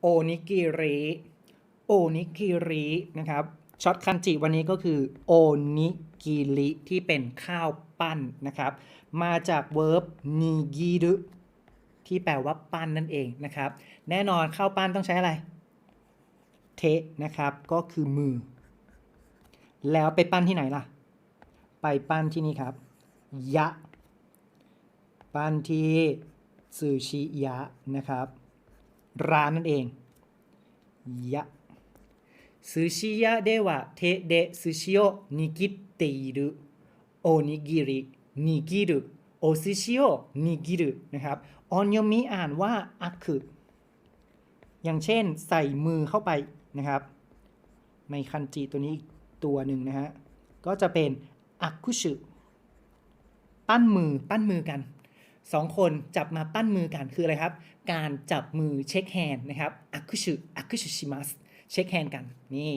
โอนิกิริโอนิกิรินะครับช็อตคันจิวันนี้ก็คือโอนิกิริที่เป็นข้าวปั้นนะครับ มาจากเวิร์บนิกิรุที่แปลว่าปั้นนั่นเองนะครับ แน่นอนข้าวปั้นต้องใช้อะไร เทะนะครับก็คือมือ แล้วไปปั้นที่ไหนล่ะ ไปปั้นที่นี่ครับ ยะ ปั้นที่ซูชิยะนะครับ ร้านนั่นเองยะซูชิยะเดวะเทเดซูชิโอนิกิเตอิรุโอนิกิรินิกิรุโอซูชิโอนิกิรุนะครับออนยมิอ่านว่าอักคืออย่างเช่นใส่มือเข้าไปนะครับ ในคันจิตัวนี้อีกตัวหนึ่งนะฮะ ก็จะเป็นอักคุชุปั้นมือปั้นมือกัน สองคนจับมาปั้นมือกันคืออะไรครับ การจับมือเช็คแฮนด์นะครับอักคุชุอักคุชุชิมัสเช็คแฮนด์กันนี่